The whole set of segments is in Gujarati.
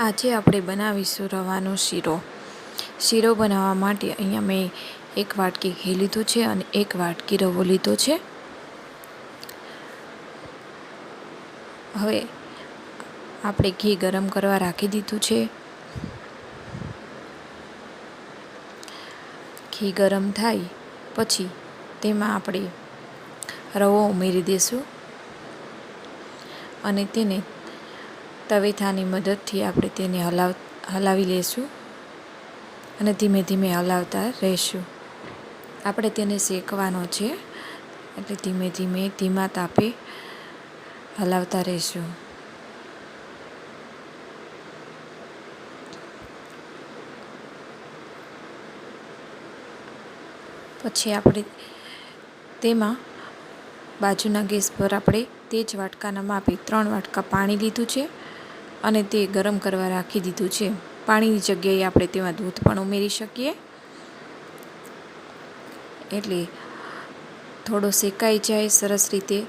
આજે આપણે બનાવીશું રવાનો શીરો. શીરો બનાવવા માટે અહીંયા મેં એક વાટકી ઘી લીધું છે અને એક વાટકી રવો લીધો છે. હવે આપણે ઘી ગરમ કરવા રાખી દીધું છે. ઘી ગરમ થાય પછી તેમાં આપણે રવો ઉમેરી દઈશું અને તેને તવેથાની મદદથી આપણે તેને હલાવ, હલાવી લઈશું અને ધીમે ધીમે હલાવતા રહીશું. આપણે તેને શેકવાનો છે એટલે ધીમે ધીમે ધીમા તાપે હલાવતા રહીશું. પછી આપણે તેમાં બાજુના ગેસ પર આપણે તે જ વાટકાના માપે ત્રણ વાટકા પાણી લીધું છે. અને તે ગરમ કરવા રાખી દીધું છે. પાણીની જગ્યાએ આપણે તેમાં દૂધ પણ ઉમેરી શકીએ. એટલે થોડો શેકાઈ જાય સરસ રીતે.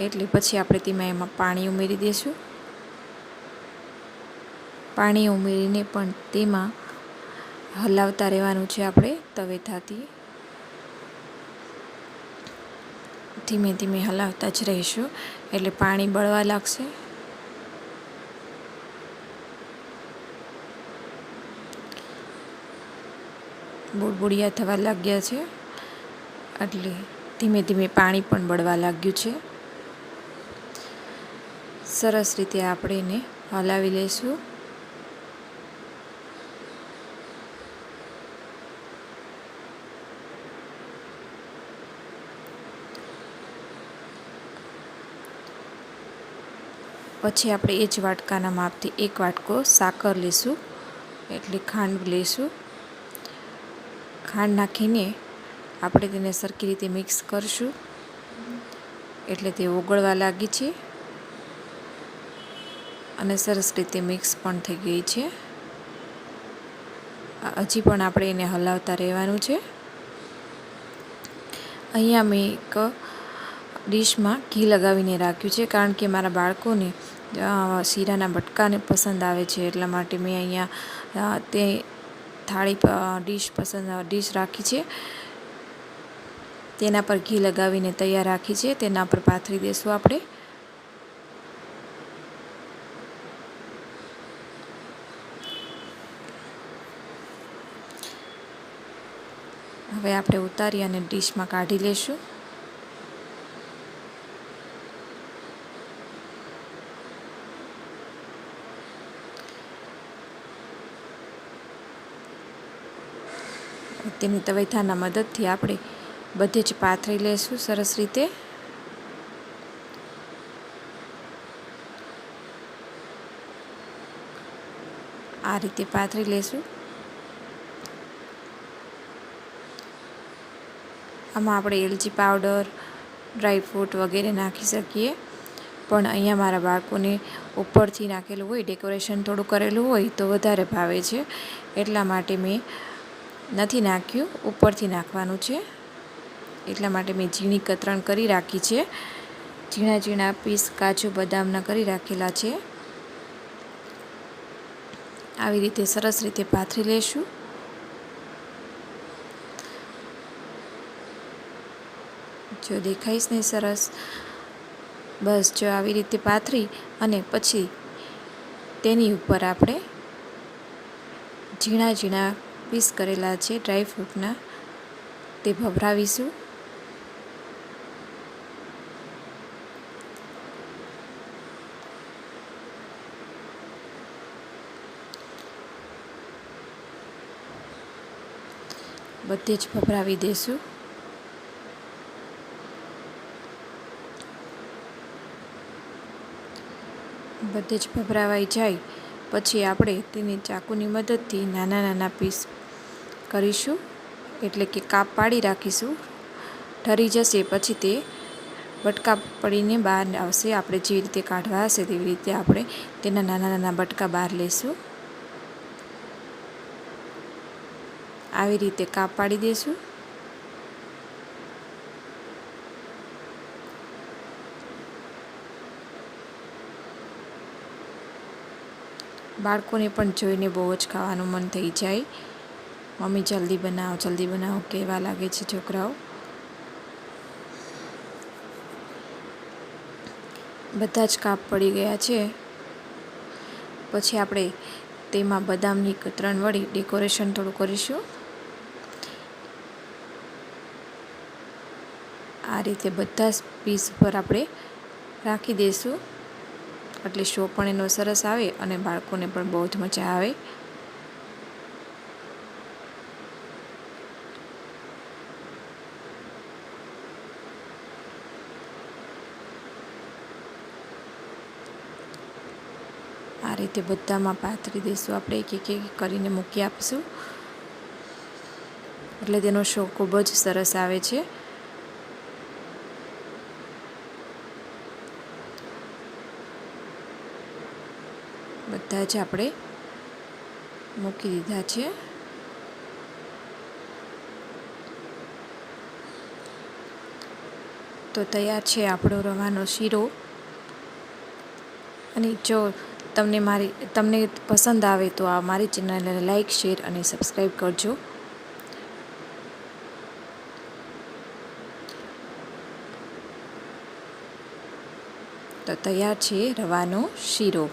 એટલે પછી આપણે તેમાં એમાં પાણી ઉમેરી દઈશું પાણી ઉમેરીને પણ તેમાં હલાવતા રહેવાનું છે આપણે તવેથાથી. ધીમે ધીમે હલાવતા જ રહીશું. એટલે પાણી બળવા લાગશે. બુડબુડિયા થવા લાગ્યા છે. એટલે ધીમે ધીમે પાણી પણ બળવા લાગ્યું છે. સરસ રીતે આપણે એને હલાવી લઈશું. પછી આપણે એ જ વાટકાના માપથી એક વાટકો સાકર લઈશું. એટલે ખાંડ લઈશું. ખાંડ નાખીને આપણે તેને સરખી રીતે મિક્સ કરશું. એટલે તે ઓગળવા લાગી છે. અને સરસ રીતે મિક્સ પણ થઈ ગઈ છે. હજી પણ આપણે એને હલાવતા રહેવાનું છે. અહીંયા મેં એક ડીશમાં ઘી લગાવીને રાખ્યું છે, કારણ કે મારા બાળકોને શીરાના બટકાને પસંદ આવે છે, એટલા માટે મેં અહીંયા તે થાળી ડીશ પસંદ, ડીશ રાખી છે. તેના પર ઘી લગાવીને તૈયાર રાખી છે. તેના પર પાથરી દઈશું આપણે. હવે આપણે ઉતારી અને ડીશમાં કાઢી લઈશું તેની તવૈથાના મદદથી આપણે બધે જ પાથરી લઈશું સરસ રીતે. આ રીતે પાથરી લઈશું આમાં આપણે એલચી પાવડર ડ્રાયફ્રૂટ વગેરે નાખી શકીએ. પણ અહીંયા મારા બાળકોને ઉપરથી નાખેલું હોય, ડેકોરેશન થોડું કરેલું હોય તો વધારે ભાવે છે. એટલા માટે મેં નથી નાખ્યું, ઉપરથી નાખવાનું છે. એટલા માટે મેં ઝીણી કતરણ કરી રાખી છે. ઝીણા ઝીણા પીસ કાજુ બદામના કરી રાખેલા છે. આવી રીતે સરસ રીતે પાથરી લેશું. જો દેખાઈશ ને સરસ, બસ જો આવી રીતે પાથરી અને પછી તેની ઉપર આપણે ઝીણા ઝીણા પીસ કરેલા છે ડ્રાયફ્રૂટના તે ભભરાવીશું. બધે જ ભભરાવી દઈશું બધે જ ભભરાવાઈ જાય. પછી આપણે તેની ચાકુની મદદથી નાના નાના પીસ કરીશું. એટલે કે કાપ પાડી રાખીશું. ઠરી જશે પછી તે બટકા પડીને બહાર આવશે. આપણે જેવી રીતે કાઢવા હશે તેવી રીતે આપણે તેના નાના નાના બટકા બહાર લઈશું આવી રીતે કાપ પાડી દઈશું બાળકોને પણ જોઈને બહુ જ ખાવાનું મન થઈ જાય. મમ્મી, જલ્દી બનાવો જલ્દી બનાવો કહેવા લાગે છે છોકરાઓ. બધા જ કાપ પડી ગયા છે. પછી આપણે તેમાં બદામની કતરણ વળી ડેકોરેશન થોડું કરીશું. આ રીતે બધા જ પીસ પર આપણે રાખી દઈશું. એટલે શો પણ એનો સરસ આવે અને બાળકોને પણ બહુ જ મજા આવે. આ રીતે બધામાં પાથરી દઈશું આપણે, એક એક કરીને મૂકી આપીશું. એટલે તેનો શો ખૂબ જ સરસ આવે છે. બધા જ આપણે મૂકી દીધા છે. તો તૈયાર છે આપણો રવાનો શીરો. અને જો તમને મારી, તમને પસંદ આવે તો આ મારી ચેનલને લાઈક, શેર અને સબસ્ક્રાઈબ કરજો. તો તૈયાર છે રવાનો શીરો.